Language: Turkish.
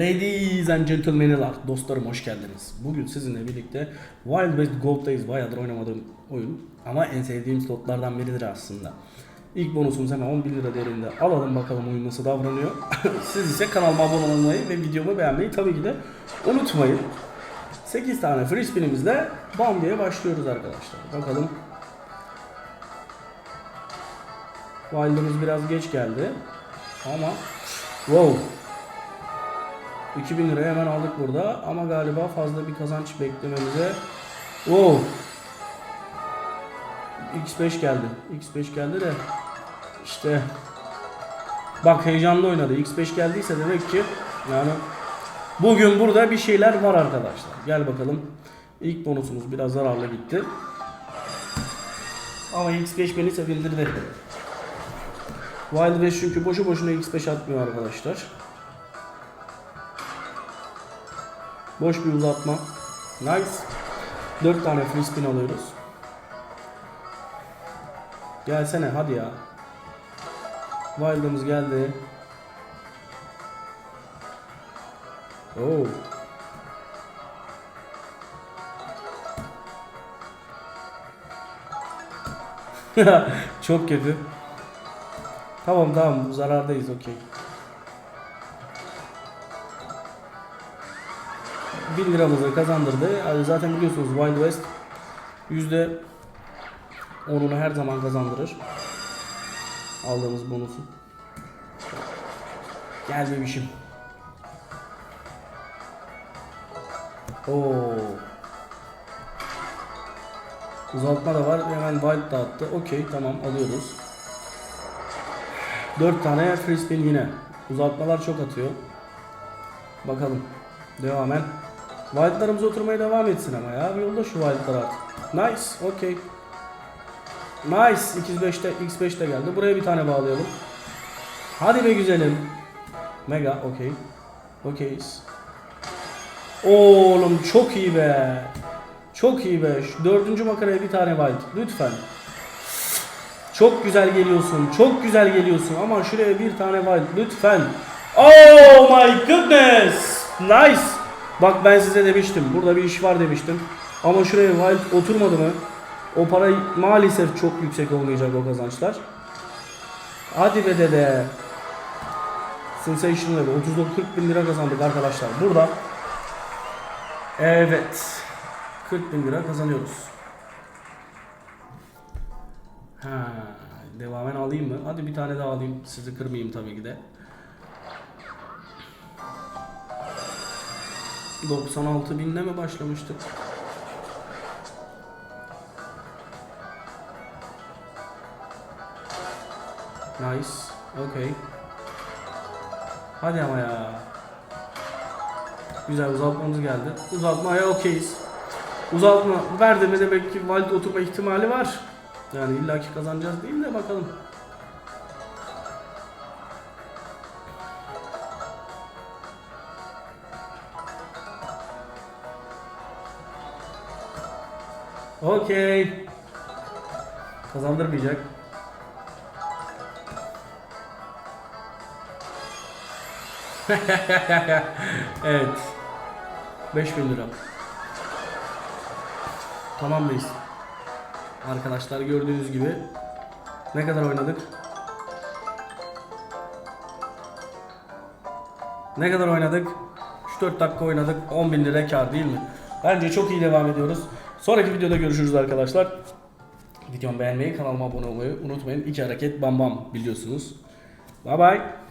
and gentlemen'lar, dostlarım hoş geldiniz. Bugün sizinle birlikte Wild West Gold'dayız. Bayağıdır oynamadığım oyun ama en sevdiğim slotlardan biridir aslında. İlk bonusumuz hemen 11 lira değerinde. Alalım bakalım oyun nasıl davranıyor. Siz ise kanalıma abone olmayı ve videomu beğenmeyi tabii ki de unutmayın. 8 tane free spinimizle bam diye başlıyoruz arkadaşlar. Bakalım. Wild'ımız biraz geç geldi. Ama wow 2000 liraya hemen aldık burada ama galiba fazla bir kazanç beklememize wow X5 geldi. X5 geldi de işte bak heyecanlı oynadı. X5 geldiyse demek ki yani bugün burada bir şeyler var arkadaşlar. Gel bakalım. İlk bonusumuz biraz zararlı gitti. Ama X5 beni sevindirdi. Wild 5 çünkü boşu boşuna X5 atmıyor arkadaşlar. Boş bir uzatma. Nice. 4 tane free spin alıyoruz. Gelsene hadi ya. Wild'ımız geldi. Oo. Çok kötü. Tamam tamam zarardayız okey. 1000 liramızı kazandırdı. Zaten biliyorsunuz Wild West yüzde onunu her zaman kazandırır. Aldığımız bonusu. Gel bebişim. Oo. Uzatma da var. Hemen wild da attı. Okey tamam alıyoruz. 4 tane free spin yine. Uzatmalar çok atıyor. Bakalım. Devamen. Wild'larımız oturmaya devam etsin ama ya. Bir yolda şu wild'lar artık. Nice. Okey. Nice. X5'te X5'te geldi. Buraya bir tane bağlayalım. Hadi be güzelim. Mega. Okey. Okeyiz. Oğlum çok iyi be. Çok iyi be. Şu dördüncü makaraya bir tane wild. Lütfen. Çok güzel geliyorsun. Çok güzel geliyorsun. Ama şuraya bir tane wild. Lütfen. Oh my goodness. Nice. Bak ben size demiştim. Burada bir iş var demiştim. Ama şuraya wild oturmadı mı? O para maalesef çok yüksek olmayacak o kazançlar. Hadi be dede. Sensational level. 39 bin lira kazandık arkadaşlar. Burada. Evet. 40 bin lira kazanıyoruz. Ha, devamen alayım mı? Hadi bir tane daha alayım. Sizi kırmayayım tabii ki de. 96 binle mi başlamıştık? Nice. Okay. Hadi ama ya. Güzel uzatmamız geldi. Uzatmaya okeyiz. Uzatma verdi demek ki Wild oturma ihtimali var. Yani illaki kazanacağız değil de bakalım. Okey. Kazandırmayacak. evet. 5000 lira. Tamam mıyız? Arkadaşlar gördüğünüz gibi ne kadar oynadık? Ne kadar oynadık? 3-4 dakika oynadık. 10 bin lira kar değil mi? Bence çok iyi devam ediyoruz. Sonraki videoda görüşürüz arkadaşlar. Videomu beğenmeyi, kanalıma abone olmayı unutmayın. İki hareket bam bam biliyorsunuz. Bye bye.